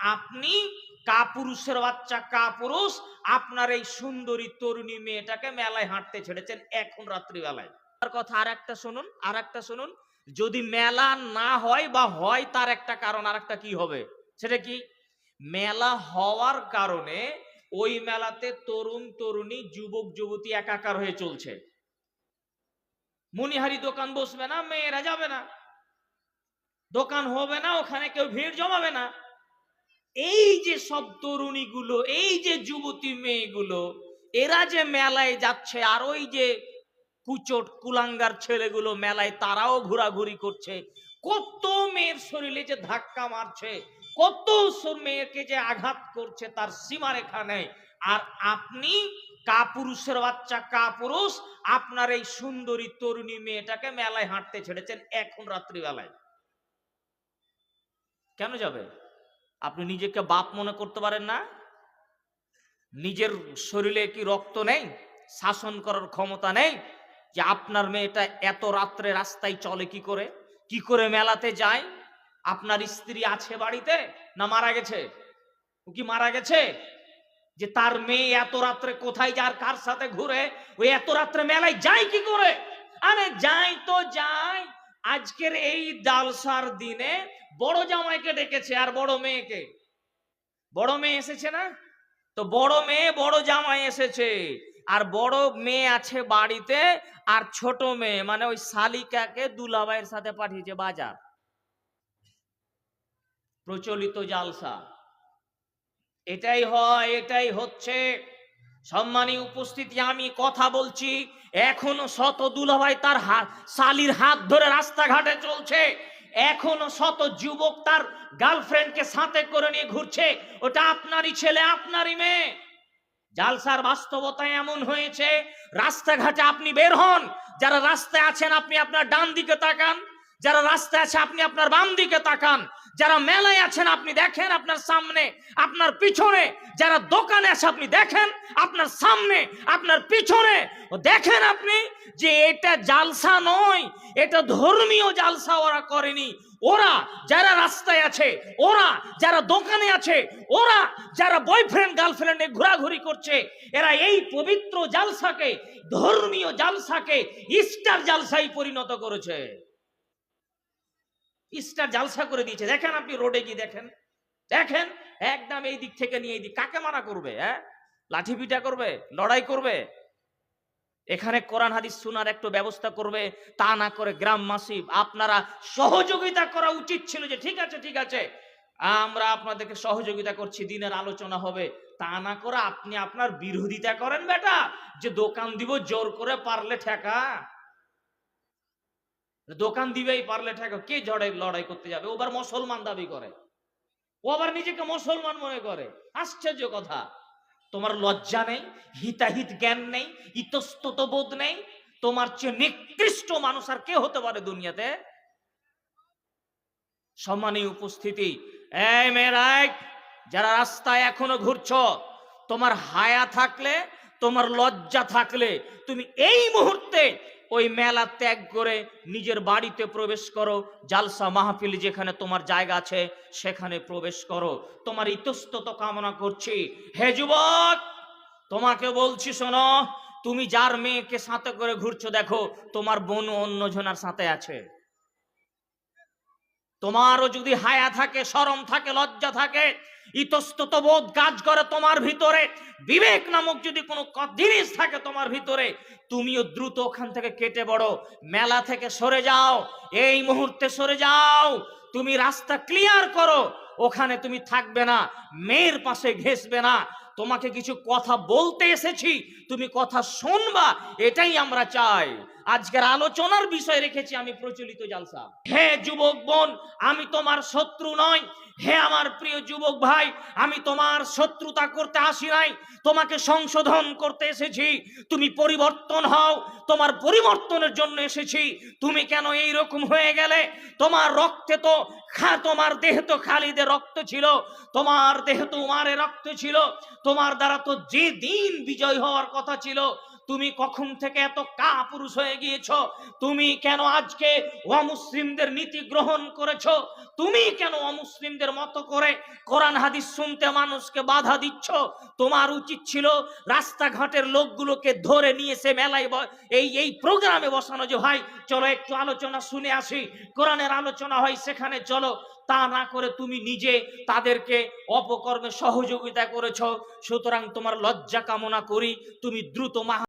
আপনি কাপুরুষের বাচ্চা, কাপুরুষ, আপনার এই সুন্দরী তরুণী মেয়েটাকে মেলায় হাঁটতে ছেড়েছেন এখন রাত্রিবেলায়। তার কথা আর একটা শুনুন আর একটা শুনুন। যদি মেলা না হয় বা হয় তার একটা কারণ আর একটা কি হবে? সেটা কি? মেলা হওয়ার কারণে ওই মেলাতে তরুণ, তরুণী, যুবক, যুবতী একাকার হয়ে চলছে। মনিহারি দোকান বসবে না, মেয়েরা যাবে না। দোকান হবে না, ওখানে কেউ ভিড় জমাবে না। এই যে সব তরুণীগুলো, এই যে যুবতী মেয়েগুলো, এরা যে মেলায় যাচ্ছে আর ওই যে কুচট কুলাঙ্গার ছেলেগুলো মেলায় তারাও ঘোরাঘুরি করছে। কত মেয়ের শরীরে যে ধাক্কা মারছে, কত মেয়েকে যে আঘাত করছে তার সীমারেখা নেই। আর আপনি কাপুরুষের বাচ্চা, কাপুরুষ, আপনার এই সুন্দরী তরুণী মেয়েটাকে মেলায় হাঁটতে ছেড়েছেন এখন রাত্রিবেলায়। কেন যাবে? আপনি নিজেকে বাপ মনে করতে পারেন না। নিজের শরীরে কি রক্ত নেই? শাসন করার ক্ষমতা নেই? যে আপনার মেয়েটা এত রাত্রে রাস্তায় চলে কি করে? কি করে মেলাতে যায়? আপনার স্ত্রী আছে বাড়িতে না মারা গেছে? ও কি মারা গেছে? যে তার মেয়ে এত রাত্রে কোথায় যার কার সাথে ঘুরে? ওই এত রাত্রে মেলায় যায় কি করে? আরে যাই তো যাই আজকের এই জালসার দিনে বড় জামাইকে ডেকেছে আর বড় মেয়েকে। বড় মেয়ে এসেছে না? তো বড় মেয়ে বড় জামাই এসেছে। আর বড় মেয়ে আছে বাড়িতে আর ছোট মেয়ে মানে ওই শালিকাকে দুলাভাইয়ের সাথে পাঠিয়েছে বাজার। প্রচলিত জালসা। এটাই হয়, এটাই হচ্ছে সম্মানী উপস্থিতি, আমি কথা বলছি। এখনও শত দুলাভাই তার হাত, শালির হাত ধরে রাস্তাঘাটে চলছে। এখনও শত যুবক তার গার্লফ্রেন্ডকে সাথে করে নিয়ে ঘুরছে। ওটা আপনারই ছেলে, আপনারই মেয়ে। জালসার বাস্তবতা এমন হয়েছে, রাস্তাঘাটে আপনি বের হন। যারা রাস্তায় আছেন, আপনি আপনার ডান দিকে তাকান। যারা রাস্তায় আছে, আপনি আপনার বাম দিকে তাকান। যারা মেলায় আছেন, আপনি দেখেন আপনার সামনে, আপনার পিছনে, যারা দোকানে আছে, আপনি দেখেন আপনার সামনে, আপনার পিছনে। দেখেন আপনি যে এটা জালসা নয়, এটা ধর্মীয় জালসা ওরা করেনি। ওরা যারা রাস্তায় আছে, ওরা যারা দোকানে আছে, ওরা যারা বয়ফ্রেন্ড গার্লফ্রেন্ডে ঘোরাঘুরি করছে, এরা এই পবিত্র জালসাকে, ধর্মীয় জালসাকে ইস্টার জালসাই পরিণত করেছে। ইস্টার জালসা করে দিয়েছে। দেখেন আপনি রোডে গিয়ে দেখেন। দেখেন, একদম এই দিক থেকে নিয়ে এই দিক। কাকে মানা করবে হ্যাঁ? লাঠি পিটা করবে, লড়াই করবে? এখানে কোরআন, হাদিস শোনার একটু ব্যবস্থা করবে। তা না করে গ্রাম মাসিব আপনারা সহযোগিতা করা উচিত ছিল যে, ঠিক আছে ঠিক আছে, আমরা আপনাদেরকে সহযোগিতা করছি, দিনের আলোচনা হবে। তা না করে আপনি আপনার বিরোধিতা করেন, বেটা। যে দোকান দিব, জোর করে পারলে ঠেকা। দোকান দিবেই পারলে ঠেকা, কে ঝড়ে লড়াই করতে যাবে? ও আবার মুসলমান দাবি করে। ও আবার নিজেকে মুসলমান মনে করে। আশ্চর্য কথা। তোমার লজ্জা নেই, হিতাহিত জ্ঞান নেই, ইতস্তত বোধ নেই, তোমার চেয়ে নিকৃষ্ট মানুষ আর কে হতে পারে দুনিয়াতে? সম্মানীয় উপস্থিতি যারা রাস্তায় এখনও ঘুরছ, তোমার হায়া থাকলে তোমার লজ্জা থাকলে তুমি এই মুহূর্তে ওই মেলা ত্যাগ করে নিজের বাড়িতে প্রবেশ করো, জালসা মাহফিল যেখানে তোমার জায়গা আছে সেখানে প্রবেশ করো। তোমার ইতস্তত কামনা করছি। হে যুবক, তোমাকে বলছি শোনো, তুমি যার মেয়েকে সাথে করে ঘুরছো দেখো, তোমার বোন অন্য জনার সাথে আছে। তোমারও যদি হায়া থাকে, শরম থাকে, লজ্জা থাকে, ইতস্তত বোধ কাজ করে তোমার ভিতরে, বিবেক নামক যদি কোনো জিনিস থাকে তোমার ভিতরে, তুমিও দ্রুত ওখান থেকে কেটে বড়ো, মেলা থেকে সরে যাও, এই মুহূর্তে সরে যাও, তুমি রাস্তা ক্লিয়ার করো, ওখানে তুমি থাকবে না, মেয়ের পাশে ঘেসবে না তোমাকে কিছু কথা বলতে এসেছি, তুমি কথা শুনবা, এটাই আমরা চাই। আজকের আলোচনার বিষয় রেখেছি আমি প্রচলিত জালসা। হে যুবক বোন, আমি তোমার শত্রু নয় হে আমার প্রিয় যুবক ভাই, আমি তোমার শত্রুতা করতে আসি নাই। তোমাকে সংশোধন করতে এসেছি। তুমি পরিবর্তন হও। তোমার পরিবর্তনের জন্য এসেছি। তুমি কেন এই রকম হয়ে গেলে? তোমার রক্তে তো খা, তোমার দেহ তো খালিদের রক্ত ছিল, তোমার দেহ তো উমারে রক্ত ছিল, তোমার দ্বারা তো যে দিন বিজয় হওয়ার কথা ছিল তুমি কখন থেকে এত কা পুরুষ হয়ে গিয়েছ? তুমি কেন আজকে অমুসলিমদের নীতি গ্রহণ করেছ? তুমি কেন অমুসলিমদের মতো করে কোরআন হাদিস শুনতে মানুষকে বাধা দিচ্ছ? তোমার উচিত ছিল রাস্তাঘাটের লোকগুলোকে ধরে নিয়ে এসে মেলায় এই এই প্রোগ্রামে বসানো যে, ভাই, চলো একটু আলোচনা শুনে আসি। কোরআনের আলোচনা হয় সেখানে চলো। তা না করে তুমি নিজে তাদেরকে অপকর্মে সহযোগিতা করেছ। সুতরাং তোমার লজ্জা কামনা করি। তুমি দ্রুত মাহা